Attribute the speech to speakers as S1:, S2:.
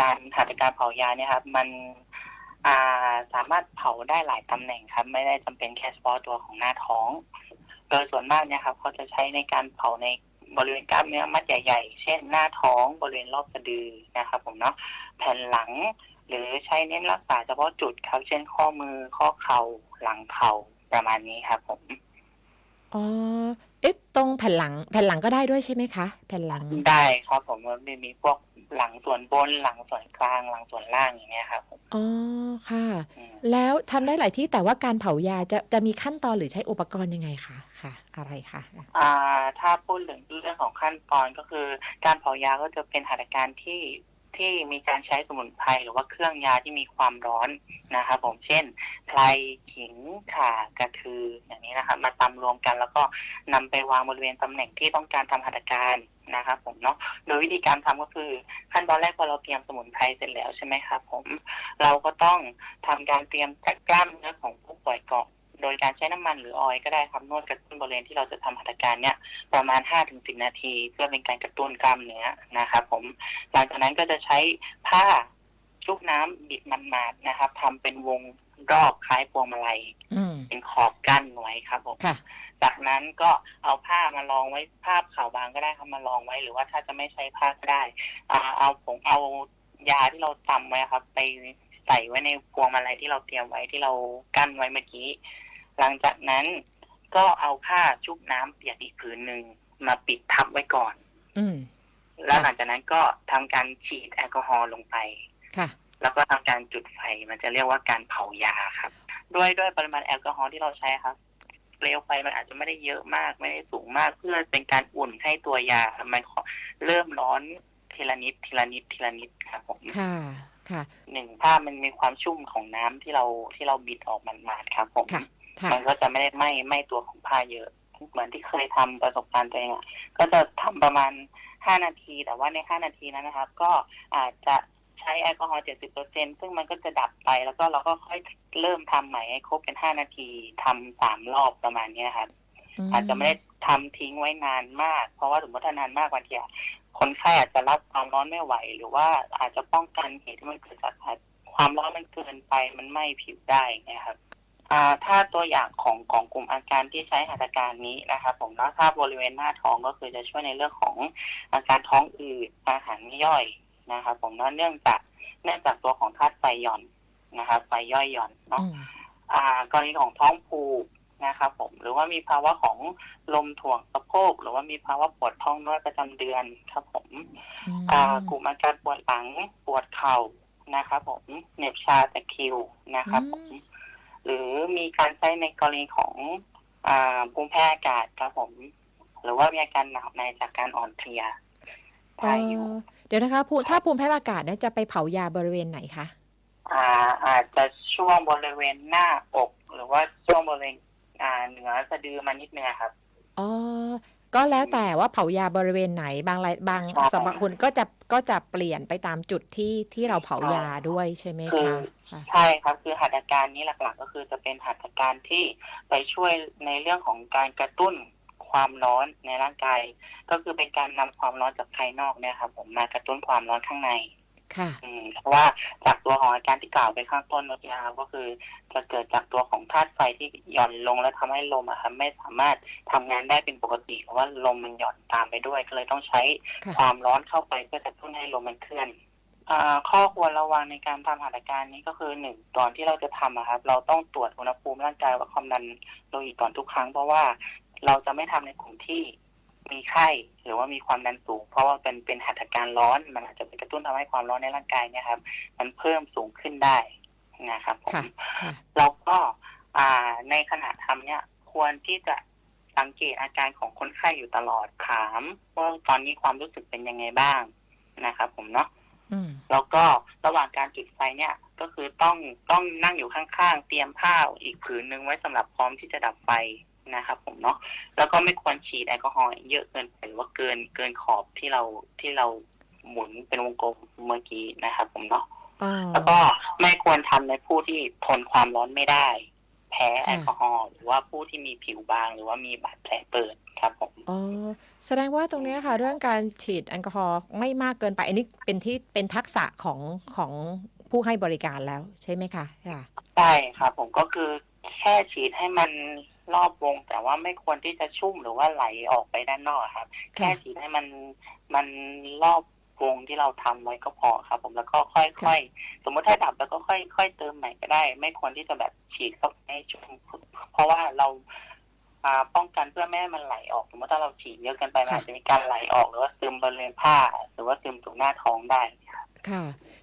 S1: การหัตถการเผายาเนี่ยครับ มันอ่าสามารถเผาได้หลายตำแหน่งครับ ไม่ได้จำเป็นแค่เฉพาะตัวของหน้าท้อง โดยส่วนมากเนี่ยครับเขาจะใช้ในการเผาในบริเวณกล้ามเนื้อมัดใหญ่ ๆ เช่นหน้าท้องบริเวณรอบสะดือนะครับผมเนาะแผ่นหลัง หรือใช้เน้นรักษาเฉพาะจุดครับเช่นข้อมือข้อเข่าหลังเข่าประมาณนี้ครับผม
S2: อ๋อ เอ๊ะตรงแผ่นหลังแผ่นหลังก็ได้ด้วยใช่ไหมคะ แผ่นหลัง
S1: ได้ครับผมมันมีมีพวกหลังส่วนบนหลังส่วนกลางหลังส่วนล่างอย่างเงี้ยครับผม
S2: อ๋อค่ะ
S1: อืม
S2: แล้วทำได้หลายที่แต่ว่าการเผายาจะจะมีขั้นตอนหรือใช้อุปกรณ์ยังไงคะค่ะ อะไรคะ
S1: อ่าถ้าพูดถึงเรื่องของขั้นตอนก็คือ การเผายาก็จะเป็นหัตถการที่ ที่มีการใช้สมุนไพรหรือว่าเครื่องยาที่มีความร้อนนะครับผมเช่นไพรขิงข่ากระทืออย่างนี้นะครับมาตำรวมกัน แล้วก็นำไปวางบริเวณตำแหน่งที่ต้องการทำหัตถการนะครับผมเนาะโดยวิธีการทำก็คือขั้นตอนแรกพอเราเตรียมสมุนไพรเสร็จแล้วใช่ไหมครับผมเราก็ต้องทำการเตรียมจัดกล้ามเนื้อของผู้ป่วยก่อน โดยการใช้น้ำมันหรือออยล์ก็ได้ครับนวดกระตุ้นบริเวณที่เราจะทำหัตถการเนี่ยประมาณ 5-10 นาที เพื่อเป็นการกระตุ้นกล้ามเนื้อนะครับผมหลังจากนั้นก็จะใช้ผ้าชุบน้ำบิดมันมาดนะครับทำเป็นวงรอบคล้ายพวงมาลัย
S2: อืม
S1: เป็นขอบกั้นไว้ครับผม
S2: ค่ะ
S1: จากนั้นก็เอาผ้ามารองไว้ผ้าขาวบางก็ได้ครับมารองไว้ หรือว่าถ้าจะไม่ใช้ผ้าก็ได้อ่าเอาผงเอายาที่เราทำไว้ครับ ไปใส่ไว้ในพวงมาลัยที่เราเตรียมไว้ที่เรากั้นไว้เมื่อกี้ หลังจากนั้นก็เอาผ้าชุบน้ำเปียกอีกผืนหนึ่งมาปิดทับไว้ก่อน
S2: อืม
S1: แล้วหลังจากนั้นก็ทำการฉีดแอลกอฮอล์ลงไป
S2: ค่ะ
S1: แล้วก็ทำการจุดไฟ มันจะเรียกว่าการเผายาครับ ด้วยด้วยปริมาณแอลกอฮอล์ที่เราใช้ครับ เปลวไฟมันอาจจะไม่ได้เยอะมาก ไม่ได้สูงมากเพื่อเป็นการอุ่นให้ตัวยา มันเริ่มร้อนทีละนิดทีละนิดทีละนิดครับผม
S2: ค่ะ ค่ะ
S1: หนึ่งผ้ามันมีความชุ่มของน้ำที่เราที่เราบิดออกมันมาดๆครับผม
S2: ค่ะค่ะ
S1: มันก็จะไม่ได้ไหม้ไหม้ตัวของผ้าเยอะเหมือนที่เคยทำประสบการณ์ตัวเองอะก็จะทำประมาณห้านาที แต่ว่าในห้านาทีนั้นนะครับ ก็อาจจะใช้แอลกอฮอล์เจ็ดสิบเปอร์เซ็นซึ่งมันก็จะดับไป แล้วก็เราก็ค่อยเริ่มทำใหม่ให้ครบเป็นห้านาทีทำสามรอบประมาณเนี้ยครับอาจจะไม่ได้ทำทิ้งไว้นานมาก เพราะว่าสมมติถ้านานมากบางทีอะคนไข้อาจจะรับความร้อนไม่ไหว หรือว่าอาจจะป้องกันเหตุที่มันเกิดจากความร้อนมันเกินไปมันไหม้ผิวได้นะครับ อ่าถ้าตัวอย่างของของกลุ่มอาการที่ใช้หัตถการนี้นะครับผมเนาะถ้าบริเวณหน้าท้องก็คือจะช่วยในเรื่องของอาการท้องอืดอาหารไม่ย่อยนะครับผมเนาะเนื่องจากเนื่องจากตัวของธาตุไฟหย่อนนะครับไฟย่อยหย่อนเนาะ
S2: อืม
S1: อ่ากรณีของท้องผูกนะครับผมหรือว่ามีภาวะของลมถ่วงสะโพกหรือว่ามีภาวะปวดท้องน้อยประจำเดือนครับผม
S2: อืม
S1: อ่ากลุ่มอาการปวดหลังปวดเข่านะครับผมเหน็บชาตะคริวนะครับผม หรือมีการใช้ในกรณีของอ่าภูมิแพ้อากาศครับผม หรือว่ามีอาการหนาวในจากการอ่อนเพลีย
S2: เอ่
S1: ได้อยู่
S2: อเดี๋ยวนะคะภูมิถ้าภูมิแพ้อากาศเนี่ยจะไปเผายาบริเวณไหนคะ
S1: อ่าอาจจะช่วงบริเวณหน้าอก หรือว่าช่วงบริเวณอ่าเหนือสะดือมานิดนึงอะครับ
S2: อ๋อ ก็แล้วแต่ว่าเผายาบริเวณไหนบางรายบาง
S1: ใช่
S2: สำหรับคุณก็จะก็จะเปลี่ยนไปตามจุดที่ที่เราเผายาด้วยใช่ไหม
S1: คือ
S2: คะค่ะ
S1: ใช่ครับคือหัตถการนี้หลักๆ ก็คือจะเป็นหัตถการที่ไปช่วยในเรื่องของการกระตุ้นความร้อนในร่างกาย ก็คือเป็นการนำความร้อนจากภายนอกเนี่ยครับผมมากระตุ้นความร้อนข้างใน
S2: ค่ะ
S1: อืมเพราะว่าจากตัวของอาการที่กล่าวไปข้างต้นเมื่อกี้ครับก็คือจะเกิดจากตัวของธาตุไฟที่หย่อนลงแล้วทำให้ลมอะครับไม่สามารถทำงานได้เป็นปกติ เพราะว่าลมมันหย่อนตามไปด้วย ก็เลยต้องใช้
S2: ค่ะ
S1: ความร้อนเข้าไปเพื่อกระตุ้นให้ลมมันเคลื่อนอ่าข้อควรระวังในการทำหัตถการนี้ก็คือหนึ่งก่อนที่เราจะทำอะครับ เราต้องตรวจอุณหภูมิร่างกายว่าความดันโลหิตก่อนทุกครั้ง เพราะว่าเราจะไม่ทำในกลุ่มที่ มีไข้หรือว่ามีความดันสูง เพราะว่าเป็นเป็นหัตถการร้อน มันอาจจะไปกระตุ้นทำให้ความร้อนในร่างกายเนี่ยครับ มันเพิ่มสูงขึ้นได้นะครับผม
S2: ค่ะค่ะ
S1: แล้วก็อ่าในขณะทำเนี่ยควรที่จะสังเกตอาการของคนไข้อยู่ตลอดถามว่าตอนนี้ความรู้สึกเป็นยังไงบ้างนะครับผมเนาะ
S2: อืม
S1: แล้วก็ระหว่างการจุดไฟเนี่ย ก็คือต้องต้องนั่งอยู่ข้างๆ เตรียมผ้าอีกผืนหนึ่งไว้สำหรับพร้อมที่จะดับไฟ นะครับผมเนาะแล้วก็ไม่ควรฉีดแอลกอฮอล์เยอะเกินไปหรือว่าเกินเกินขอบที่เราที่เราหมุนเป็นวงกลมเมื่อกี้นะครับผมเนาะ
S2: อ๋อ
S1: แล้วก็ไม่ควรทำในผู้ที่ทนความร้อนไม่ได้ แพ้แอลกอฮอล์หรือว่าผู้ที่มีผิวบางหรือว่ามีบาดแผลเปิดครับผม
S2: อ๋อแสดงว่าตรงเนี้ยค่ะ เรื่องการฉีดแอลกอฮอล์ไม่มากเกินไป อันนี้เป็นที่เป็นทักษะของของผู้ให้บริการแล้วใช่ไหมคะค่ะ
S1: ใช่ครับผมก็คือแค่ฉีดให้มัน รอบวง แต่ว่าไม่ควรที่จะชุ่มหรือว่าไหลออกไปด้านนอกครับ แค่ฉีดให้มันมันรอบวงที่เราทำไว้ก็พอครับ ผมแล้วก็ค่อยๆ สมมติถ้าดับแล้วก็ค่อยๆเติมใหม่ก็ได้ ไม่ควรที่จะแบบฉีดเข้าไปให้ชุ่มเพราะว่าเราอ่าป้องกันเพื่อไม่ให้มันไหลออก สมมติถ้าเราฉีดเยอะเกินไปมันอาจจะมีการไหลออกหรือว่าซึมบริเวณผ้า หรือว่าซึมตรงหน้าท้องได้
S2: ค่ะ